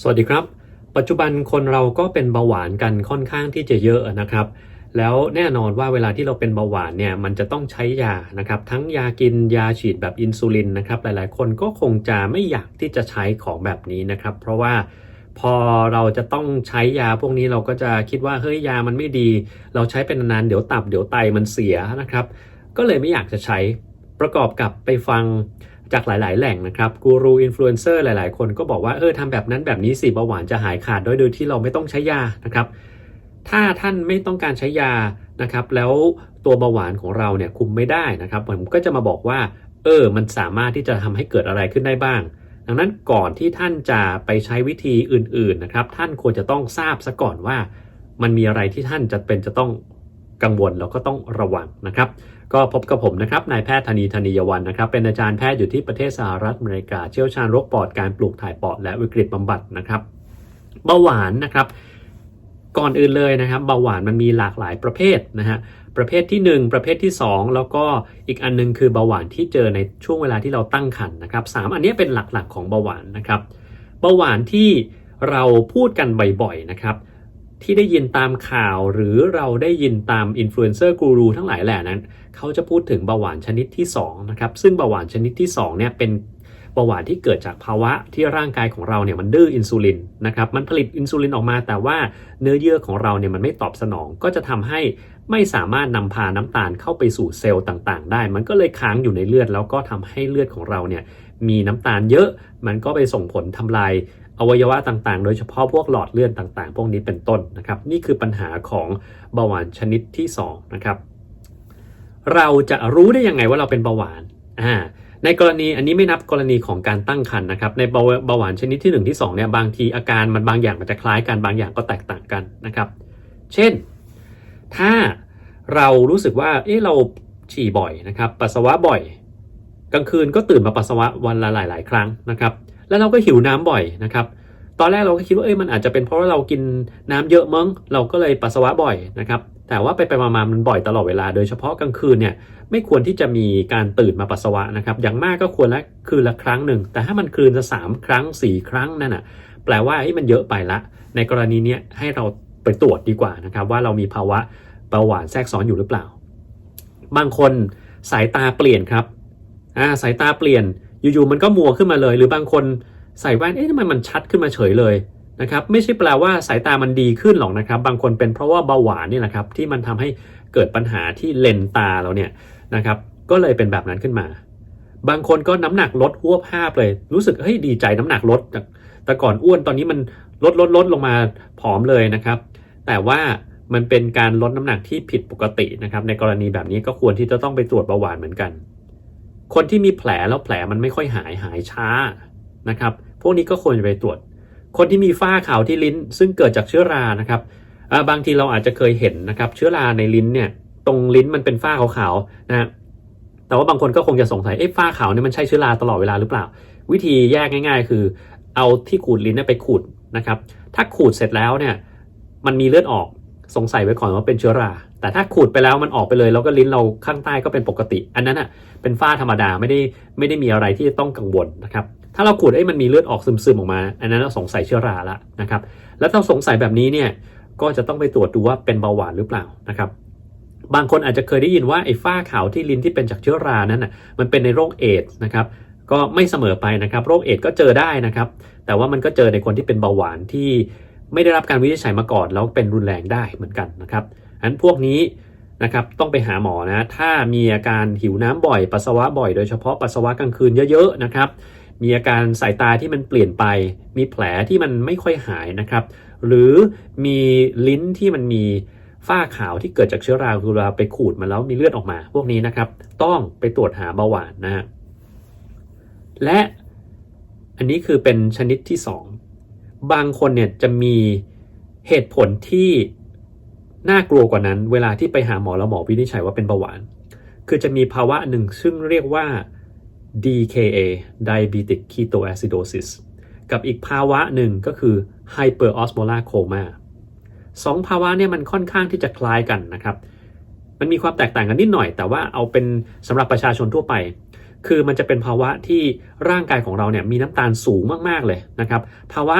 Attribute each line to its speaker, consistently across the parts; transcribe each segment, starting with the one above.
Speaker 1: สวัสดีครับ ปัจจุบันคนเราก็เป็นเบาหวานกันค่อนข้างที่จะเยอะนะครับ แล้วแน่นอนว่าเวลาที่เราเป็นเบาหวานเนี่ยมันจะต้องใช้ยานะครับ ทั้งยากินยาฉีดแบบอินซูลินนะครับ หลายๆ คนก็คงจะไม่อยากที่จะใช้ของแบบนี้นะครับ เพราะว่าพอเราจะต้องใช้ยาพวกนี้เราก็จะคิดว่าเฮ้ยยามันไม่ดี เราใช้เป็นนานๆเดี๋ยวตับเดี๋ยวไตมันเสียนะครับ ก็เลยไม่อยากจะใช้ประกอบกับไปฟัง จากหลาย ๆ แหล่งนะครับกูรูอินฟลูเอนเซอร์หลาย ๆ คนก็บอกว่าเออทำแบบนั้นแบบนี้สิเบาหวานจะหายขาดโดยโดยที่เราไม่ต้องใช้ยานะครับถ้าท่านไม่ต้องการใช้ยานะครับแล้วตัวเบาหวานของเราเนี่ยคุมไม่ได้นะครับผมก็จะมาบอกว่าเออมันสามารถที่จะทำให้เกิดอะไรขึ้นได้บ้าง ดังนั้นก่อนที่ท่านจะไปใช้วิธีอื่น ๆ นะครับ ท่านควรจะต้องทราบซะก่อนว่า มันมีอะไรที่ท่านจะเป็นจะต้องกังวลแล้วก็ต้องระวังนะครับ ก็พบกับผมนะครับนายแพทย์ธนีธนียวันนะครับเป็นอาจารย์แพทย์อยู่ที่ประเทศสหรัฐอเมริกา เชี่ยวชาญโรคปอดการปลูกถ่ายปอดและวิกฤตบำบัดนะครับเบาหวานนะครับก่อนอื่นเลยนะครับเบาหวานมันมีหลากหลายประเภทนะฮะประเภทที่ 1 ประเภทที่ 2 แล้วก็อีกอันนึงคือเบาหวานที่เจอในช่วงเวลาที่เราตั้งครรภ์นะครับสามอันนี้เป็นหลักๆของเบาหวานนะครับเบาหวานที่เราพูดกันบ่อยๆนะครับ ที่ได้ยินตามข่าวหรือเราได้ยินตามอินฟลูเอนเซอร์กูรูทั้งหลายแหล่นั้น เขาจะพูดถึงเบาหวานชนิดที่2นะครับซึ่งเบาหวานชนิดที่2เนี่ยเป็นเบาหวานที่เกิดจากภาวะที่ร่างกายของเราเนี่ยมันดื้ออินซูลินนะครับมันผลิตอินซูลินออกมาแต่ว่าเนื้อเยื่อของเราเนี่ยมันไม่ตอบสนอง ก็จะทำให้ไม่สามารถนำพาน้ำตาลเข้าไปสู่เซลล์ต่างๆ ได้ มันก็เลยค้างอยู่ในเลือด แล้วก็ทำให้เลือดของเราเนี่ยมีน้ำตาลเยอะ มันก็ไปส่งผลทำลาย อวัยวะต่างๆ โดยเฉพาะพวกหลอดเลือดต่างๆ พวกนี้เป็นต้นนะครับ นี่คือปัญหาของเบาหวานชนิดที่2นะครับเราจะรู้ได้ยังไงว่าเราเป็นเบาหวานอ่าในกรณีอันนี้ไม่นับกรณีของการตั้งครรภ์นะครับ ในเบาหวานชนิดที่ 1 ที่ 2เนี่ยบางทีอาการมันบางอย่างมันจะคล้ายกันบางอย่างก็แตกต่างกันนะครับ เช่น ถ้าเรารู้สึกว่าเอ๊ะเราฉี่บ่อยนะครับ ปัสสาวะบ่อย กลางคืนก็ตื่นมาปัสสาวะวันละหลาย ๆ ครั้งนะครับ แล้วเราก็หิวน้ำบ่อยนะครับตอนแรกเราก็คิดว่าเอ้ยมันอาจจะเป็นเพราะว่าเรากินน้ำเยอะมั้งเราก็เลยปัสสาวะบ่อยนะครับแต่ว่าไปไปมาๆมันบ่อยตลอดเวลา โดยเฉพาะกลางคืนเนี่ยไม่ควรที่จะมีการตื่นมาปัสสาวะนะครับอย่างมากก็ควรละคืนละครั้งหนึ่งแต่ถ้ามันคืนละสามครั้งสี่ครั้งนั่นน่ะแปลว่าเฮ้มันเยอะไปละ ในกรณีนี้ให้เราไปตรวจดีกว่านะครับว่าเรามีภาวะเบาหวานแทรกซ้อนอยู่หรือเปล่า บางคนสายตาเปลี่ยนครับอ่าสายตาเปลี่ยน อยู่ๆมันก็มัวขึ้นมาเลย หรือบางคนใส่แว่นเอ๊ะทำไมมันชัดขึ้นมาเฉยเลยนะครับไม่ใช่แปลว่าสายตามันดีขึ้นหรอกนะครับ บางคนเป็นเพราะว่าเบาหวานนี่แหละครับที่มันทำให้เกิดปัญหาที่เลนตาเราเนี่ยนะครับก็เลยเป็นแบบนั้นขึ้นมา บางคนก็น้ำหนักลดหวบภาพเลย รู้สึกเฮ้ยดีใจน้ำหนักลดแต่ก่อนอ้วนตอนนี้มันลดลดลดลงมาผอมเลยนะครับ แต่ว่ามันเป็นการลดน้ำหนักที่ผิดปกตินะครับในกรณีแบบนี้ก็ควรที่จะต้องไปตรวจเบาหวานเหมือนกัน คนที่มีแผลแล้วแผลมันไม่ค่อยหายหายช้านะครับ พวกนี้ก็ควรจะไปตรวจ คนที่มีฝ้าขาวที่ลิ้น ซึ่งเกิดจากเชื้อรานะครับาบางทีเราอาจจะเคยเห็นนะครับ เชื้อราในลิ้นเนี่ยตรงลิ้นมันเป็นฝ้าขาวๆนะแต่ว่าบางคนก็คงจะสงสัยเอ๊ะฝ้าขาวเนี่ยมันใช่เชื้อราตลอดเวลาหรือเปล่า วิธีแยกง่าย ๆ คือ เอาที่ขูดลิ้นไปขูดนะครับ ถ้าขูดเสร็จแล้วเนี่ยมันมีเลือดออก สงสัยไว้ก่อนว่าเป็นเชื้อรา แต่ถ้าขูดไปแล้วมันออกไปเลย แล้วก็ลิ้นเราข้างใต้ก็เป็นปกติ อันนั้นอะเป็นฝ้าธรรมดาไม่ได้ไม่ได้มีอะไรที่จะต้องกังวลนะครับถ้าเราขูดไอ้มันมีเลือดออกซึมๆออกมา อันนั้นเราสงสัยเชื้อราละนะครับแล้วถ้าสงสัยแบบนี้เนี่ยก็จะต้องไปตรวจดูว่าเป็นเบาหวานหรือเปล่านะครับบางคนอาจจะเคยได้ยินว่าไอ้ฝ้าขาวที่ลิ้นที่เป็นจากเชื้อรานั้นน่ะมันเป็นในโรคเอดนะครับก็ไม่เสมอไปนะครับ โรคเอดก็เจอได้นะครับ แต่ว่ามันก็เจอในคนที่เป็นเบาหวานที่ ไม่ได้รับการวินิจฉัยมาก่อนแล้วเป็นรุนแรงได้เหมือนกันนะครับอันพวกนี้นะครับต้องไปหาหมอนะถ้ามีอาการหิวน้ำบ่อยปัสสาวะบ่อยโดยเฉพาะปัสสาวะกลางคืนเยอะๆนะครับมีอาการสายตาที่มันเปลี่ยนไป มีแผลที่มันไม่ค่อยหายนะครับ หรือมีลิ้นที่มันมีฝ้าขาวที่เกิดจากเชื้อราคือเราไปขูดมาแล้วมีเลือดออกมา พวกนี้นะครับต้องไปตรวจหาเบาหวานนะฮะและอันนี้คือเป็นชนิดที่ 2 บางคนเนี่ยจะมีเหตุผลที่น่ากลัวกว่านั้น เวลาที่ไปหาหมอแล้วหมอวินิจฉัยว่าเป็นเบาหวาน คือจะมีภาวะหนึ่งซึ่งเรียกว่า DKA diabetic ketoacidosis กับอีกภาวะหนึ่งก็คือ hyperosmolar coma สองภาวะเนี่ยมันค่อนข้างที่จะคล้ายกันนะครับ มันมีความแตกต่างกันนิดหน่อย แต่ว่าเอาเป็นสำหรับประชาชนทั่วไป คือมันจะเป็นภาวะที่ร่างกายของเราเนี่ยมีน้ำตาลสูงมากๆเลยนะครับ ภาวะ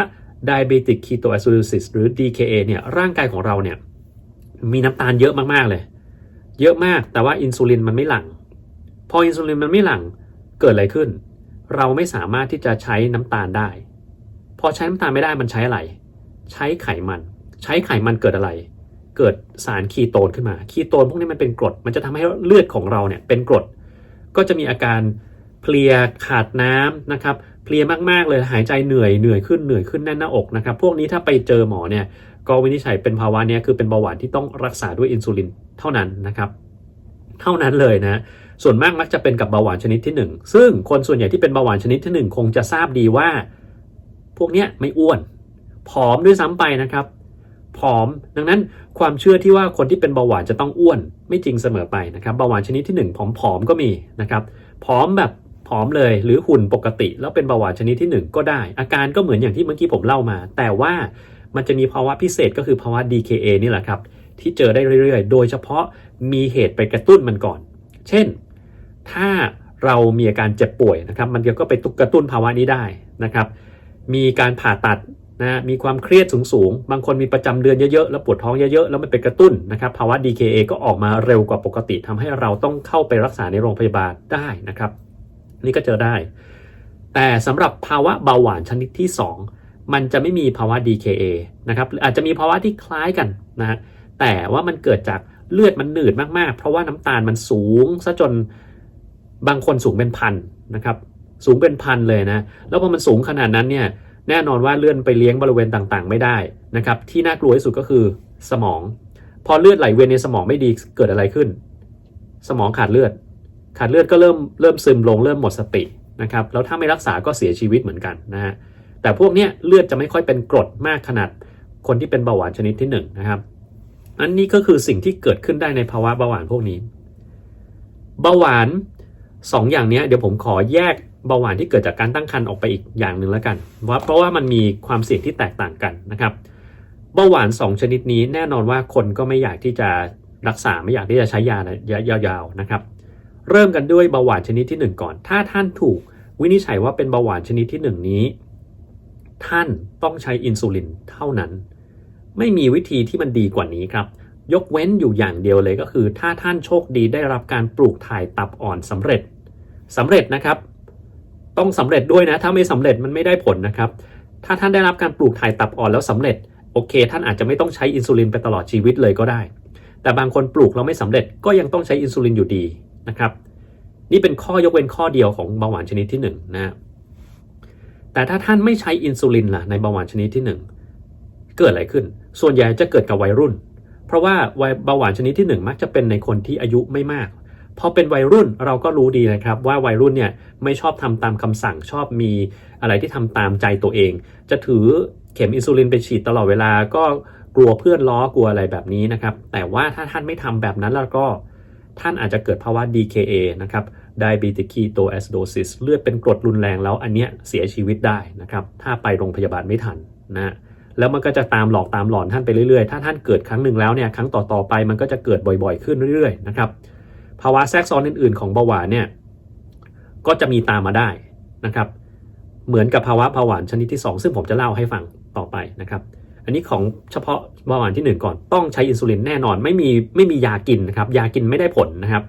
Speaker 1: diabetic ketoacidosis หรือ DKA เนี่ยร่างกายของเราเนี่ยมีน้ำตาลเยอะมากๆเลย เยอะมากแต่ว่าอินซูลินมันไม่หลั่ง พออินซูลินมันไม่หลั่งเกิดอะไรขึ้น เราไม่สามารถที่จะใช้น้ำตาลได้ พอใช้น้ำตาลไม่ได้มันใช้อะไร ใช้ไขมัน ใช้ไขมันเกิดอะไร เกิดสารคีโตนขึ้นมา คีโตนพวกนี้มันเป็นกรด มันจะทำให้เลือดของเราเนี่ยเป็นกรด ก็จะมีอาการเพลียขาดน้ำนะครับ เพลียมากๆเลยหายใจเหนื่อยเหนื่อยขึ้นเหนื่อยขึ้นแน่นหน้าอกนะครับ พวกนี้ถ้าไปเจอหมอเนี่ยก็วินิจฉัยเป็นภาวะเนี้ยคือเป็นเบาหวานที่ต้องรักษาด้วยอินซูลินเท่านั้นนะครับ เท่านั้นเลยนะ ส่วนมากมักจะเป็นกับเบาหวานชนิดที่ 1 ซึ่งคนส่วนใหญ่ที่เป็นเบาหวานชนิดที่ 1 คงจะทราบดีว่า พวกนี้ไม่อ้วนผอมด้วยซ้ำไปนะครับผอม ดังนั้นความเชื่อที่ว่าคนที่เป็นเบาหวานจะต้องอ้วนไม่จริงเสมอไปนะครับเบาหวานชนิดที่ 1ผอมๆก็มีนะครับผอมแบบ ผอมเลยหรือหุ่นปกติ แล้วเป็นเบาหวานชนิดที่ 1 ก็ได้ อาการก็เหมือนอย่างที่เมื่อกี้ผมเล่ามา แต่ว่ามันจะมีภาวะพิเศษก็คือภาวะ DKA นี่แหละครับ ที่เจอได้เรื่อยๆ โดยเฉพาะมีเหตุไปกระตุ้นมันก่อน เช่น ถ้าเรามีอาการเจ็บป่วยนะครับ มันก็ไปกระตุ้นภาวะนี้ได้นะครับ มีการผ่าตัดนะมีความเครียดสูงๆ บางคนมีประจำเดือนเยอะๆ แล้วปวดท้องเยอะๆ แล้วมันไปกระตุ้นนะครับ ภาวะ DKA ก็ออกมาเร็วกว่าปกติทำให้เราต้องเข้าไปรักษาในโรงพยาบาลได้นะครับ นี่ก็เจอได้ แต่สำหรับภาวะเบาหวานชนิดที่ 2 มันจะไม่มีภาวะ DKA นะครับออาจจะมีภาวะที่คล้ายกันนะฮะแต่ว่ามันเกิดจากเลือดมันหนืดมากๆ เพราะว่าน้ำตาลมันสูงซะจนบางคนสูงเป็นพันนะครับสูงเป็นพันเลยนะ แล้วพอมันสูงขนาดนั้นเนี่ยแน่นอนว่าเลื่อนไปเลี้ยงบริเวณต่างๆ ไม่ได้นะครับ ที่น่ากลัวที่สุดก็คือสมอง พอเลือดไหลเวียนในสมองไม่ดีเกิดอะไรขึ้น สมองขาดเลือด ขาดเลือดก็เริ่มเริ่มซึมลงเริ่มหมดสตินะครับแล้วถ้าไม่รักษาก็เสียชีวิตเหมือนกันนะฮะแต่พวกเนี้ยเลือดจะไม่ค่อยเป็นกรดมากขนาดคนที่เป็นเบาหวานชนิดที่1นนะครับอันนี้ก็คือสิ่งที่เกิดขึ้นได้ในภาวะเบาหวานพวกนี้ เบาหวานสองอย่างนี้เดี๋ยวผมขอแยกเบาหวานที่เกิดจากการตั้งครรภ์ออกไปอีกอย่างหนึ่งแล้วกันว่าเพราะว่ามันมีความเสี่ยงที่แตกต่างกันนะครับเบาหวาน 2 ชนิดนี้แน่นอนว่าคนก็ไม่อยากที่จะรักษาไม่อยากที่จะใช้ยาระยะยาวๆนะครับ เริ่มกันด้วยเบาหวานชนิดที่ 1 ก่อน ถ้าท่านถูกวินิจฉัยว่าเป็นเบาหวานชนิดที่ 1 นี้ ท่านต้องใช้อินซูลินเท่านั้น ไม่มีวิธีที่มันดีกว่านี้ครับ ยกเว้นอยู่อย่างเดียวเลยก็คือ ถ้าท่านโชคดีได้รับการปลูกถ่ายตับอ่อนสำเร็จสำเร็จนะครับ ต้องสำเร็จด้วยนะ ถ้าไม่สำเร็จมันไม่ได้ผลนะครับ ถ้าท่านได้รับการปลูกถ่ายตับอ่อนแล้วสำเร็จโอเค ท่านอาจจะไม่ต้องใช้อินซูลินไปตลอดชีวิตเลยก็ได้ แต่บางคนปลูกแล้วไม่สำเร็จก็ยังต้องใช้อินซูลินอยู่ดี นะครับ นี่เป็นข้อยกเว้นข้อเดียวของเบาหวานชนิดที่1นงนะแต่ถ้าท่านไม่ใช้อินซูลินล่ะในเบาหวานชนิดที่ 1 เกิดอะไรขึ้น ส่วนใหญ่จะเกิดกับวัยรุ่น เพราะว่าวัยเบาหวานชนิดที่ 1 มักจะเป็นในคนที่อายุไม่มากพอเป็นวัยรุ่นเราก็รู้ดีนะครับว่าวัยรุ่นเนี่ยไม่ชอบทำตามคำสั่งชอบมีอะไรที่ทำตามใจตัวเอง จะถือเข็มอินซูลินไปฉีดตลอดเวลาก็กลัวเพื่อนล้อกลัวอะไรแบบนี้นะครับ แต่ว่าถ้าท่านไม่ทำแบบนั้นแล้วก็ ท่านอาจจะเกิดภาวะ DKA นะครับ diabetic ketoacidosis เลือดเป็นกรดรุนแรงแล้วอันเนี้ยเสียชีวิตได้นะครับ ถ้าไปโรงพยาบาลไม่ทันนะแล้วมันก็จะตามหลอกตามหลอนท่านไปเรื่อยๆ ถ้าท่านเกิดครั้งหนึ่งแล้วเนี่ยครั้งต่อๆไปมันก็จะเกิดบ่อยๆ ขึ้นเรื่อยๆนะครับ ภาวะแทรกซ้อนอื่นๆ ของเบาหวานเนี่ยก็จะมีตามมาได้นะครับ เหมือนกับภาวะเบาหวานชนิดที่ 2 ซึ่งผมจะเล่าให้ฟังต่อไปนะครับ อันนี้ของเฉพาะเบาหวานที่ 1 ก่อนต้องใช้อินซูลินแน่นอนไม่มีไม่มียากินนะครับยากินไม่ได้ผลนะครับ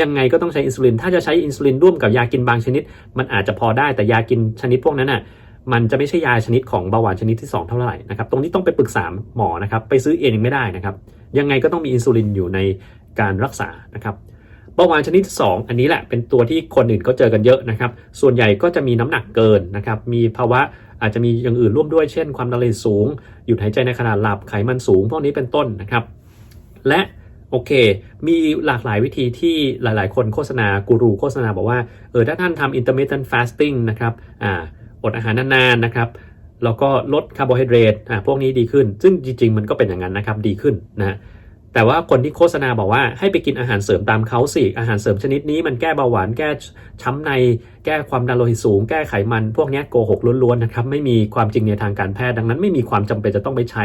Speaker 1: ยังไงก็ต้องใช้อินซูลิน ถ้าจะใช้อินซูลินร่วมกับยากินบางชนิด มันอาจจะพอได้แต่ยากินชนิดพวกนั้นน่ะมันจะไม่ใช่ยาชนิดของเบาหวานชนิดที่ 2 เท่าไหร่นะครับตรงนี้ต้องไปปรึกษาหมอนะครับไปซื้อเองไม่ได้นะครับยังไงก็ต้องมีอินซูลินอยู่ในการรักษานะครับเบาหวานชนิดที่ 2 อันนี้แหละเป็นตัวที่คนอื่นเขาเจอกันเยอะนะครับส่วนใหญ่ก็จะมีน้ำหนักเกินนะครับมีภาวะ อาจจะมีอย่างอื่นร่วมด้วยเช่น ความดันโลหิตสูง หยุดหายใจในขณะหลับไขมันสูง พวกนี้เป็นต้นนะครับ และโอเค มีหลากหลายวิธีที่หลาย ๆ คนโฆษณากูรูโฆษณาบอกว่าเออถ้าท่านทำ intermittent fasting นะครับอ่าอดอาหารนานๆนะครับแล้วก็ลดคาร์โบไฮเดรตอ่าพวกนี้ดีขึ้น ซึ่งจริง ๆ มันก็เป็นอย่างนั้นนะครับดีขึ้นนะ แต่ว่าคนที่โฆษณาบอกว่าให้ไปกินอาหารเสริมตามเขาสิ อาหารเสริมชนิดนี้มันแก้เบาหวาน แก้ช้ำใน แก้ความดันโลหิตสูง แก้ไขมัน พวกนี้โกหกล้วนๆนะครับ ไม่มีความจริงในทางการแพทย์ ดังนั้นไม่มีความจำเป็นจะต้องไปใช้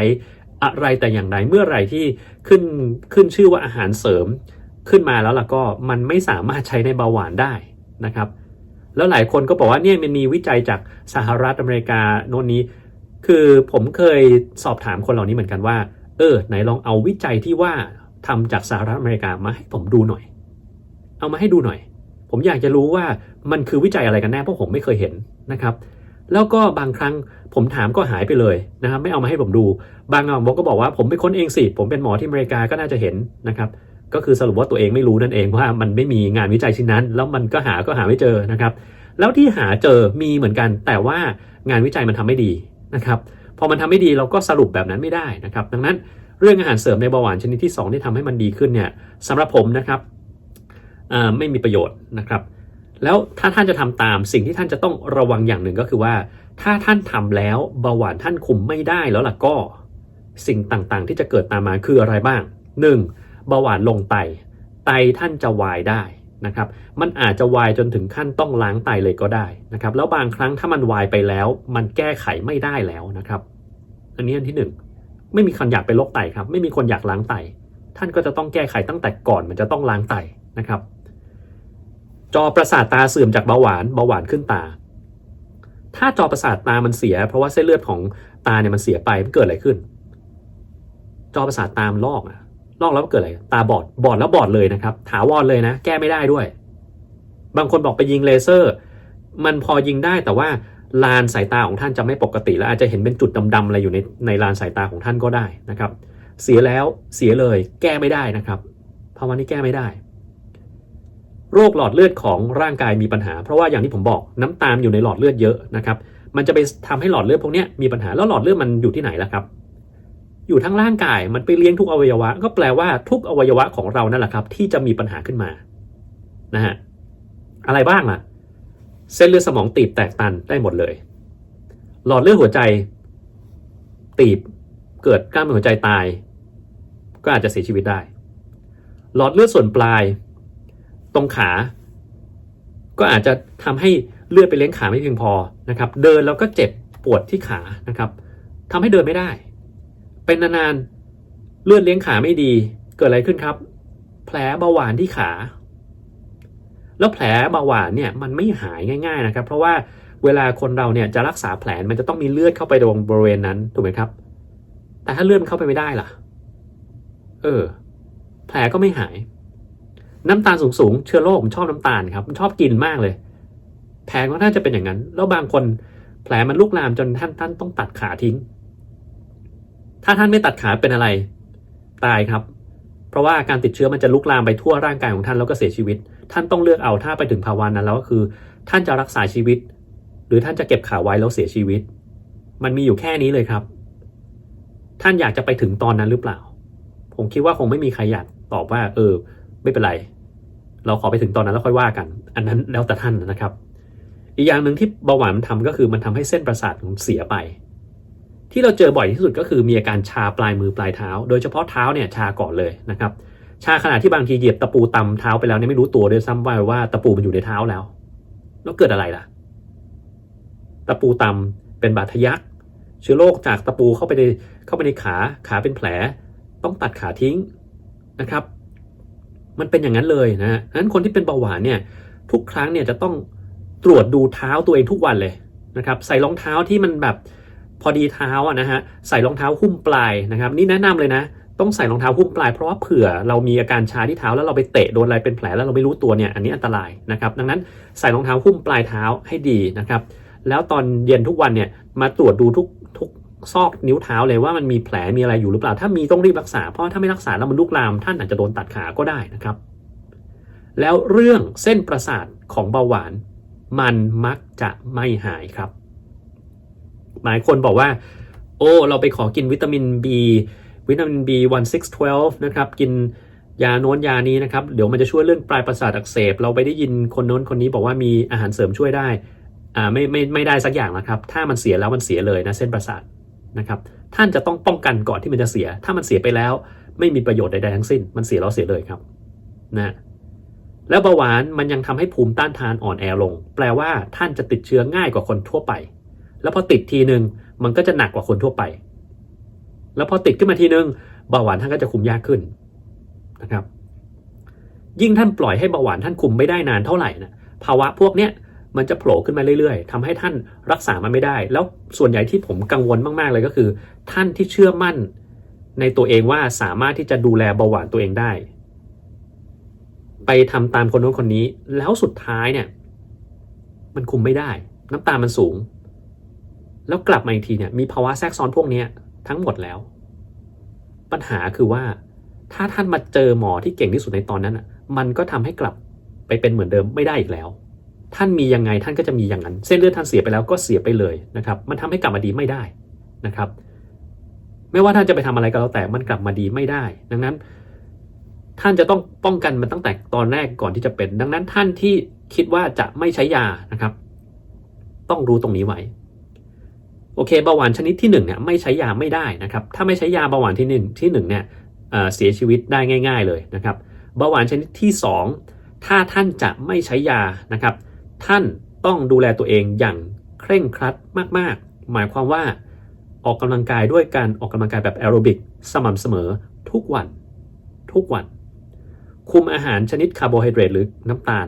Speaker 1: อะไรแต่อย่างใด เมื่อไรที่ขึ้นขึ้นชื่อว่าอาหารเสริมขึ้นมาแล้วล่ะก็มันไม่สามารถใช้ในเบาหวานได้นะครับ แล้วหลายคนก็บอกว่าเนี่ยมันมีวิจัยจากสหรัฐอเมริกาโน่นนี้ คือผมเคยสอบถามคนเหล่านี้เหมือนกันว่า เออ ไหนลองเอาวิจัยที่ว่าทำจากสหรัฐอเมริกามาให้ผมดูหน่อย เอามาให้ดูหน่อย ผมอยากจะรู้ว่ามันคือวิจัยอะไรกันแน่เพราะผมไม่เคยเห็นนะครับ แล้วก็บางครั้งผมถามก็หายไปเลยนะครับ ไม่เอามาให้ผมดู บางอะบอกก็บอกว่าผมเป็นคนเองสิ ผมเป็นหมอที่อเมริกาก็น่าจะเห็นนะครับ ก็คือสรุปว่าตัวเองไม่รู้นั่นเองว่ามันไม่มีงานวิจัยชิ้นนั้น แล้วมันก็หาก็หาไม่เจอนะครับ แล้วที่หาเจอมีเหมือนกัน แต่ว่างานวิจัยมันทำไม่ดีนะครับ พอมันทำไม่ดีเราก็สรุปแบบนั้นไม่ได้นะครับ ดังนั้นเรื่องอาหารเสริมในเบาหวานชนิดที่ 2 ที่ทำให้มันดีขึ้นเนี่ยสำหรับผมนะครับไม่มีประโยชน์นะครับ แล้วถ้าท่านจะทำตามสิ่งที่ท่านจะต้องระวังอย่างหนึ่งก็คือว่า ถ้าท่านทำแล้วเบาหวานท่านคุมไม่ได้แล้วล่ะก็สิ่งต่างๆ ที่จะเกิดตามมาคืออะไรบ้าง 1. เบาหวานลงไต ไตท่านจะวายได้ นะครับมันอาจจะวายจนถึงขั้นต้องล้างไตเลยก็ได้นะครับแล้วบางครั้งถ้ามันวายไปแล้ว มันแก้ไขไม่ได้แล้วนะครับ อันนี้อันที่หนึ่งไม่มีคนอยากเป็นโรคไตครับ ไม่มีคนอยากล้างไต ท่านก็จะต้องแก้ไขตั้งแต่ก่อนมันจะต้องล้างไตนะครับ จอประสาทตาเสื่อมจากเบาหวานเบาหวานขึ้นตา ถ้าจอประสาทตามันเสีย เพราะว่าเส้นเลือดของตาเนี่ยมันเสียไปมันเกิดอะไรขึ้น จอประสาทตามลอกอะ ลอกแล้วมันเกิดอะไรตาบอดบอดแล้วบอดเลยนะครับ ถาวรเลยนะ แก้ไม่ได้ด้วย บางคนบอกไปยิงเลเซอร์ มันพอยิงได้แต่ว่าลานสายตาของท่านจะไม่ปกติ แล้วอาจจะเห็นเป็นจุดดำๆอะไรอยู่ในในลานสายตาของท่านก็ได้นะครับ เสียแล้วเสียเลย แก้ไม่ได้นะครับภาวะนี้แก้ไม่ได้ โรคหลอดเลือดของร่างกายมีปัญหา เพราะว่าอย่างที่ผมบอกน้ำตาลอยู่ในหลอดเลือดเยอะนะครับ มันจะไปทำให้หลอดเลือดพวกนี้มีปัญหาแล้วหลอดเลือดมันอยู่ที่ไหนล่ะครับ อยู่ทั้งร่างกายมันไปเลี้ยงทุกอวัยวะ ก็แปลว่าทุกอวัยวะของเรานั่นแหละครับ ที่จะมีปัญหาขึ้นมานะฮะอะไรบ้างล่ะ เส้นเลือดสมองตีบแตกตันได้หมดเลย หลอดเลือดหัวใจ ตีบเกิดกล้ามเนื้อหัวใจตาย ก็อาจจะเสียชีวิตได้ หลอดเลือดส่วนปลาย ตรงขา ก็อาจจะทำให้เลือดไปเลี้ยงขาไม่เพียงพอนะครับ เดินแล้วก็เจ็บปวดที่ขานะครับทำให้เดินไม่ได้ เป็นนานๆเลือดเลี้ยงขาไม่ดี เกิดอะไรขึ้นครับ แผลเบาหวานที่ขา แล้วแผลเบาหวานเนี่ยมันไม่หายง่าย ๆนะครับ เพราะว่าเวลาคนเราเนี่ยจะรักษาแผลมันจะต้องมีเลือดเข้าไปตรงบริเวณนั้นถูกไหมครับ แต่ถ้าเลือดมันเข้าไปไม่ได้ล่ะ เออ แผลก็ไม่หาย น้ำตาลสูงๆเชื้อโรคผมชอบน้ำตาลครับผมชอบกินมากเลย แผลก็น่าจะเป็นอย่างนั้น แล้วบางคนแผลมันลุกลามจนท่านท่านต้องตัดขาทิ้ง ถ้าท่านไม่ตัดขาเป็นอะไร ตายครับ เพราะว่าการติดเชื้อมันจะลุกลามไปทั่วร่างกายของท่านแล้วก็เสียชีวิต ท่านต้องเลือกเอาถ้าไปถึงภาวะนั้นแล้วก็คือ ท่านจะรักษาชีวิต หรือท่านจะเก็บขาไว้แล้วเสียชีวิต มันมีอยู่แค่นี้เลยครับ ท่านอยากจะไปถึงตอนนั้นหรือเปล่า ผมคิดว่าคงไม่มีใครอยากตอบว่า เออ ไม่เป็นไร เราขอไปถึงตอนนั้นแล้วค่อยว่ากัน อันนั้นแล้วแต่ท่านนะครับ อีกอย่างหนึ่งที่เบาหวานมันทำก็คือมันทำให้เส้นประสาทเสียไป ที่เราเจอบ่อยที่สุดก็คือมีอาการชาปลายมือปลายเท้า โดยเฉพาะเท้าเนี่ยชาก่อนเลยนะครับชาขณะที่บางทีเหยียบตะปูตำเท้าไปแล้วเนี่ยไม่รู้ตัวด้วยซ้ำว่าว่าตะปูมันอยู่ในเท้าแล้ว แล้วเกิดอะไรล่ะ ตะปูตำเป็นบาดทะยัก เชื้อโรคจากตะปูเข้าไปในเข้าไปในขาขาเป็นแผล ต้องตัดขาทิ้งนะครับ มันเป็นอย่างนั้นเลยนะฮะนั้นคนที่เป็นเบาหวานเนี่ยทุกครั้งเนี่ยจะต้องตรวจดูเท้าตัวเองทุกวันเลยนะครับ ใส่รองเท้าที่มันแบบ อดีเท้าอะนะฮะใส่รองเท้าหุ้มปลายนะครับ นี่แนะนำเลยนะ ต้องใส่รองเท้าหุ้มปลายเพราะว่าเผื่อเรามีอาการชาที่เท้าแล้วเราไปเตะโดนอะไรเป็นแผลแล้วเราไม่รู้ตัวเนี่ยอันนี้อันตรายนะครับ ดังนั้นใส่รองเท้าหุ้มปลายเท้าให้ดีนะครับ แล้วตอนเย็นทุกวันเนี่ยมาตรวจดูทุกทุกซอกนิ้วเท้าเลยว่ามันมีแผลมีอะไรอยู่หรือเปล่า ถ้ามีต้องรีบรักษาเพราะถ้าไม่รักษาแล้วมันลุกลามท่านอาจจะโดนตัดขาก็ได้นะครับ แล้วเรื่องเส้นประสาทของเบาหวาน มันมักจะไม่หายครับ หลายคนบอกว่า โอ้ เราไปขอกินวิตามิน B วิตามิน B 1612 นะครับกินยาโน้นยานี้นะครับ เดี๋ยวมันจะช่วยเรื่องปลายประสาทอักเสบ เราไปได้ยินคนโน้นคนนี้บอกว่ามีอาหารเสริมช่วยได้ อ่าไม่ไม่ไม่ได้สักอย่างนะครับ ถ้ามันเสียแล้วมันเสียเลยนะเส้นประสาทนะครับ ท่านจะต้องป้องกันก่อนที่มันจะเสีย ถ้ามันเสียไปแล้ว ไม่มีประโยชน์ใดๆทั้งสิ้น มันเสียแล้วเสียเลยครับนะแล้วเบาหวานมันยังทำให้ภูมิต้านทานอ่อนแอลง แปลว่าท่านจะติดเชื้อง่ายกว่าคนทั่วไป แล้วพอติดทีหนึ่งมันก็จะหนักกว่าคนทั่วไป แล้วพอติดขึ้นมาทีหนึ่งเบาหวานท่านก็จะคุมยากขึ้นนะครับ ยิ่งท่านปล่อยให้เบาหวานท่านคุมไม่ได้นานเท่าไหร่นะภาวะพวกเนี้ยมันจะโผล่ขึ้นมาเรื่อยๆทำให้ท่านรักษามันไม่ได้ แล้วส่วนใหญ่ที่ผมกังวลมากๆเลยก็คือ ท่านที่เชื่อมั่นในตัวเองว่าสามารถที่จะดูแลเบาหวานตัวเองได้ ไปทำตามคนโน้นคนนี้ แล้วสุดท้ายเนี่ย มันคุมไม่ได้ น้ำตาลมันสูง แล้วกลับมาอีกทีเนี่ยมีภาวะแทรกซ้อนพวกนี้ทั้งหมดแล้ว ปัญหาคือว่า ถ้าท่านมาเจอหมอที่เก่งที่สุดในตอนนั้นอะมันก็ทำให้กลับไปเป็นเหมือนเดิมไม่ได้อีกแล้ว ท่านมียังไงท่านก็จะมีอย่างนั้น เส้นเลือดท่านเสียไปแล้วก็เสียไปเลยนะครับ มันทำให้กลับมาดีไม่ได้นะครับ ไม่ว่าท่านจะไปทำอะไรก็แล้วแต่มันกลับมาดีไม่ได้ ดังนั้น ท่านจะต้องป้องกันมันตั้งแต่ตอนแรกก่อนที่จะเป็น ดังนั้นท่านที่คิดว่าจะไม่ใช้ยานะครับ ต้องรู้ตรงนี้ไว้ โอเคเบาหวานชนิดที่1เนี่ยไม่ใช้ยาไม่ได้นะครับถ้าไม่ใช้ยาเบาหวานที่1ที่1เนี่ยเเสียชีวิตได้ง่าย ๆเลยนะครับเบาหวานชนิดที่ 2 ถ้าท่านจะไม่ใช้ยานะครับ ท่านต้องดูแลตัวเองอย่างเคร่งครัดมากๆ หมายความว่าออกกำลังกายด้วยการออกกำลังกายแบบแอโรบิกสม่ำเสมอทุกวัน ทุกวัน คุมอาหารชนิดคาร์โบไฮเดรตหรือน้ำตาล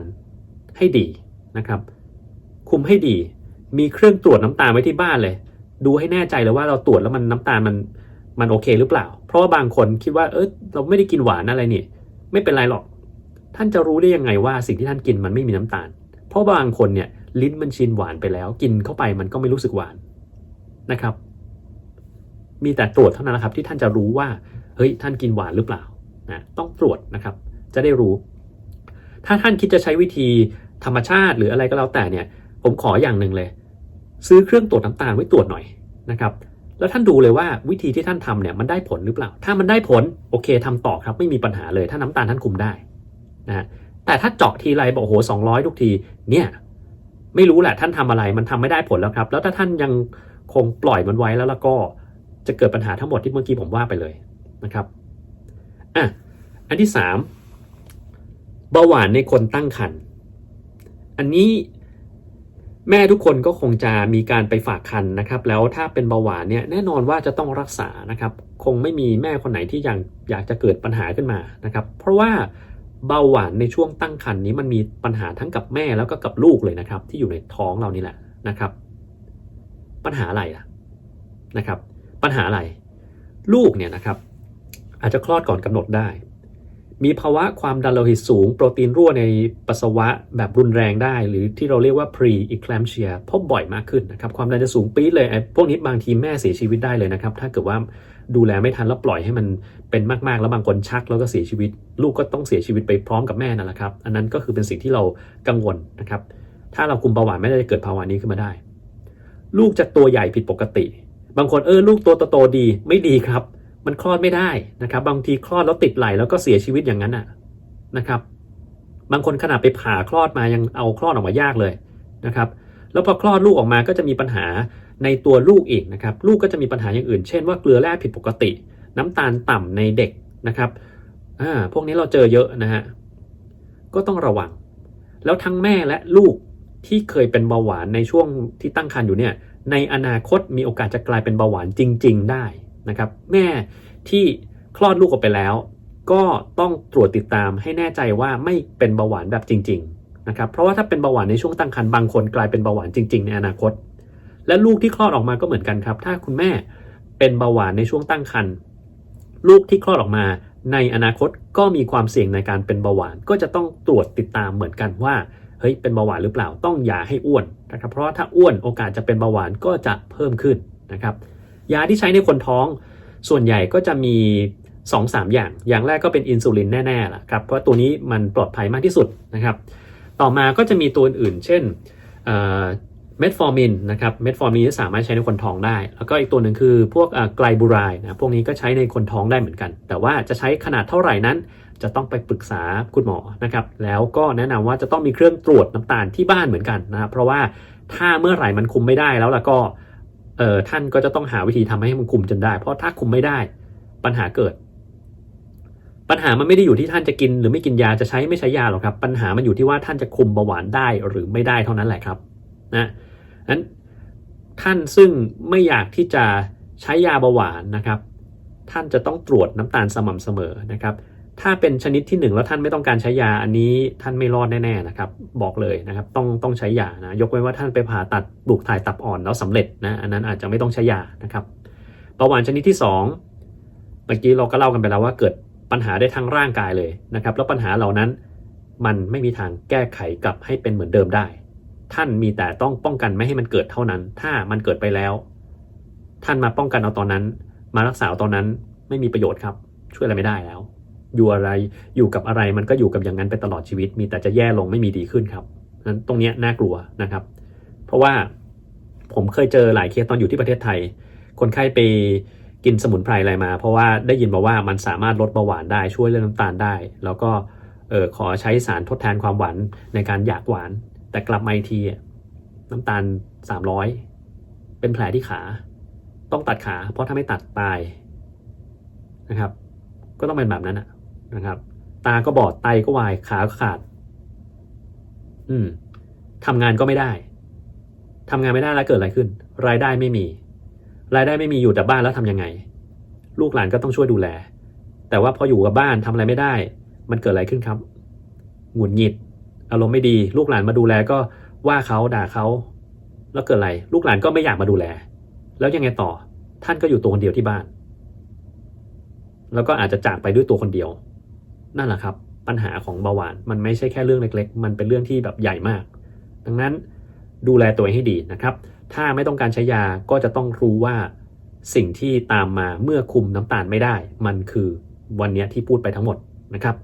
Speaker 1: ให้ดีนะครับ คุมให้ดีมีเครื่องตรวจน้ำตาลไว้ที่บ้านเลย ดูให้แน่ใจเลยว่าเราตรวจแล้วมันน้ำตาลมันมันโอเคหรือเปล่า เพราะว่าบางคนคิดว่าเออเราไม่ได้กินหวานอะไรนี่ ไม่เป็นไรหรอก ท่านจะรู้ได้ยังไงว่าสิ่งที่ท่านกินมันไม่มีน้ำตาล เพราะบางคนเนี่ยลิ้นมันชินหวานไปแล้ว กินเข้าไปมันก็ไม่รู้สึกหวานนะครับ มีแต่ตรวจเท่านั้นนะครับ ที่ท่านจะรู้ว่าเฮ้ยท่านกินหวานหรือเปล่านะต้องตรวจนะครับ จะได้รู้ ถ้าท่านคิดจะใช้วิธีธรรมชาติหรืออะไรก็แล้วแต่เนี่ย ผมขออย่างหนึ่งเลย ซื้อเครื่องตรวจน้ำตาลไว้ตรวจหน่อยนะครับแล้วท่านดูเลยว่าวิธีที่ท่านทำเนี่ยมันได้ผลหรือเปล่า ถ้ามันได้ผลโอเคทำต่อครับไม่มีปัญหาเลย ถ้าน้ำตาลท่านคุมได้นะแต่ถ้าเจาะทีไรบอกโอ้โหสองร้อยทุกทีเนี่ยไม่รู้แหละท่านทำอะไรมันทำไม่ได้ผลแล้วครับ แล้วถ้าท่านยังคงปล่อยมันไว้แล้วแล้วก็จะเกิดปัญหาทั้งหมดที่เมื่อกี้ผมว่าไปเลยนะครับอะอันที่สามเบาหวานในคนตั้งครรภ์อันนี้ แม่ทุกคนก็คงจะมีการไปฝากคันนะครับ แล้วถ้าเป็นเบาหวานเนี่ยแน่นอนว่าจะต้องรักษานะครับ คงไม่มีแม่คนไหนที่ยังอยากจะเกิดปัญหาขึ้นมานะครับ เพราะว่าเบาหวานในช่วงตั้งครรภ์นี้มันมีปัญหาทั้งกับแม่แล้วก็กับลูกเลยนะครับ ที่อยู่ในท้องเรานี่แหละนะครับ ปัญหาอะไรล่ะนะครับ ปัญหาอะไร ลูกเนี่ยนะครับ อาจจะคลอดก่อนกำหนดได้ มีภาวะความดันโลหิตสูง โปรตีนรั่วในปัสสาวะแบบรุนแรงได้ หรือที่เราเรียกว่า pre eclampsia พบบ่อยมากขึ้นนะครับ ความดันจะสูงปี๊ดเลยไอ้พวกนี้บางทีแม่เสียชีวิตได้เลยนะครับ ถ้าเกิดว่าดูแลไม่ทันแล้วปล่อยให้มันเป็นมาก ๆ แล้วบางคนชักแล้วก็เสียชีวิต ลูกก็ต้องเสียชีวิตไปพร้อมกับแม่นั่นแหละครับ อันนั้นก็คือเป็นสิ่งที่เรากังวลนะครับ ถ้าเราคุมเบาหวานไม่ได้จะเกิดภาวะนี้ขึ้นมาได้ ลูกจะตัวใหญ่ผิดปกติ บางคนเออลูกตัวโตๆดีไม่ดีครับ มันคลอดไม่ได้นะครับ บางทีคลอดแล้วติดไหลแล้วก็เสียชีวิตอย่างนั้นอะนะครับ บางคนขนาดไปผ่าคลอดมายังเอาคลอดออกมายากเลยนะครับ แล้วพอคลอดลูกออกมาก็จะมีปัญหาในตัวลูกอีกนะครับ ลูกก็จะมีปัญหาอย่างอื่น เช่นว่าเกลือแร่ผิดปกติ น้ำตาลต่ำในเด็กนะครับอ่าพวกนี้เราเจอเยอะนะฮะก็ต้องระวัง แล้วทั้งแม่และลูกที่เคยเป็นเบาหวานในช่วงที่ตั้งครรภ์อยู่เนี่ยในอนาคตมีโอกาสจะกลายเป็นเบาหวานจริง ๆ ได้ นะครับ แม่ที่คลอดลูกออกไปแล้ว ก็ต้องตรวจติดตามให้แน่ใจว่าไม่เป็นเบาหวานแบบจริง ๆ นะครับ เพราะว่าถ้าเป็นเบาหวานในช่วงตั้งครรภ์บางคนกลายเป็นเบาหวานจริง ๆ ในอนาคต และลูกที่คลอดออกมาก็เหมือนกันครับ ถ้าคุณแม่เป็นเบาหวานในช่วงตั้งครรภ์ลูกที่คลอดออกมาในอนาคตก็มีความเสี่ยงในการเป็นเบาหวาน ก็จะต้องตรวจติดตามเหมือนกันว่าเฮ้ยเป็นเบาหวานหรือเปล่าต้องอย่าให้อ้วนนะครับเพราะถ้าอ้วนโอกาสจะเป็นเบาหวานก็จะเพิ่มขึ้นนะครับ ยาที่ใช้ในคนท้อง ส่วนใหญ่ก็จะมี 2-3อย่าง อย่างแรกก็เป็นอินซูลินแน่ๆล่ะครับ เพราะตัวนี้มันปลอดภัยมากที่สุดนะครับ ต่อมาก็จะมีตัวอื่น เช่นเมทฟอร์มินนะครับ เมทฟอร์มินสามารถใช้ในคนท้องได้ แล้วก็อีกตัวหนึ่งคือพวกไกลบูไรนะ พวกนี้ก็ใช้ในคนท้องได้เหมือนกัน แต่ว่าจะใช้ขนาดเท่าไหร่นั้น จะต้องไปปรึกษาคุณหมอนะครับ แล้วก็แนะนำว่าจะต้องมีเครื่องตรวจน้ำตาลที่บ้านเหมือนกันนะครับเพราะว่าถ้าเมื่อไหร่มันคุมไม่ได้แล้วล่ะก็ เออท่านก็จะต้องหาวิธีทำให้มันคุมจนได้ เพราะถ้าคุมไม่ได้ ปัญหาเกิด ปัญหามันไม่ได้อยู่ที่ท่านจะกิน หรือไม่กินยาจะใช้ไม่ใช้ยาหรอกครับ ปัญหามันอยู่ที่ว่าท่านจะคุมเบาหวานได้หรือไม่ได้เท่านั้นแหละครับนะนั้นท่านซึ่งไม่อยากที่จะใช้ยาเบาหวานนะครับ ท่านจะต้องตรวจน้ำตาลสม่ำเสมอนะครับ ถ้าเป็นชนิดที่หนึ่งแล้วท่านไม่ต้องการใช้ยาอันนี้ท่านไม่รอดแน่ๆนะครับบอกเลยนะครับต้องต้องใช้ยานะยกเว้นว่าท่านไปผ่าตัดปลูกถ่ายตับอ่อนแล้วสำเร็จนะอันนั้นอาจจะไม่ต้องใช้ยานะครับเบาหวานชนิดที่สองเมื่อกี้เราก็เล่ากันไปแล้วว่าเกิดปัญหาได้ทั้งร่างกายเลยนะครับแล้วปัญหาเหล่านั้นมันไม่มีทางแก้ไขกลับให้เป็นเหมือนเดิมได้ ท่านมีแต่ต้องป้องกันไม่ให้มันเกิดเท่านั้น ถ้ามันเกิดไปแล้ว ท่านมาป้องกันเอาตอนนั้น มารักษาตอนนั้นไม่มีประโยชน์ครับ ช่วยอะไรไม่ได้แล้ว อยู่อะไรอยู่กับอะไรมันก็อยู่กับอย่างนั้นไปตลอดชีวิต มีแต่จะแย่ลงไม่มีดีขึ้นครับนั้นตรงนี้น่ากลัวนะครับ เพราะว่าผมเคยเจอหลายเคสตอนอยู่ที่ประเทศไทย คนไข้ไปกินสมุนไพรอะไรมา เพราะว่าได้ยินมาว่ามันสามารถลดเบาหวานได้ช่วยเรื่องน้ำตาลได้ แล้วก็เออขอใช้สารทดแทนความหวานในการอยากหวาน แต่กลับมาอีกทีน้ำตาล 300 เป็นแผลที่ขา ต้องตัดขา เพราะถ้าไม่ตัดตายนะครับ ก็ต้องเป็นแบบนั้นอะ นะครับ ตาก็บอดไตก็วายขาก็ขาด อืมทำงานก็ไม่ได้ ทำงานไม่ได้แล้วเกิดอะไรขึ้น รายได้ไม่มี รายได้ไม่มีอยู่แต่บ้านแล้วทำยังไง ลูกหลานก็ต้องช่วยดูแล แต่ว่าพออยู่กับบ้านทำอะไรไม่ได้ มันเกิดอะไรขึ้นครับ หงุดหงิด อารมณ์ไม่ดี ลูกหลานมาดูแลก็ว่าเขาด่าเขา แล้วเกิดอะไร ลูกหลานก็ไม่อยากมาดูแล แล้วยังไงต่อ ท่านก็อยู่ตัวคนเดียวที่บ้าน แล้วก็อาจจะจากไปด้วยตัวคนเดียว นั่นแหละครับ ปัญหาของเบาหวานมันไม่ใช่แค่เรื่องเล็ก ๆ มันเป็นเรื่องที่แบบใหญ่มาก ดังนั้นดูแลตัวเองให้ดีนะครับ ถ้าไม่ต้องการใช้ยาก็จะต้องรู้ว่าสิ่งที่ตามมาเมื่อคุมน้ำตาลไม่ได้ มันคือวันนี้ที่พูดไปทั้งหมดนะครับ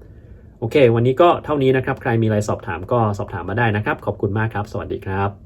Speaker 1: โอเค วันนี้ก็เท่านี้นะครับ ใครมีอะไรสอบถามก็สอบถามมาได้นะครับ ขอบคุณมากครับ สวัสดีครับ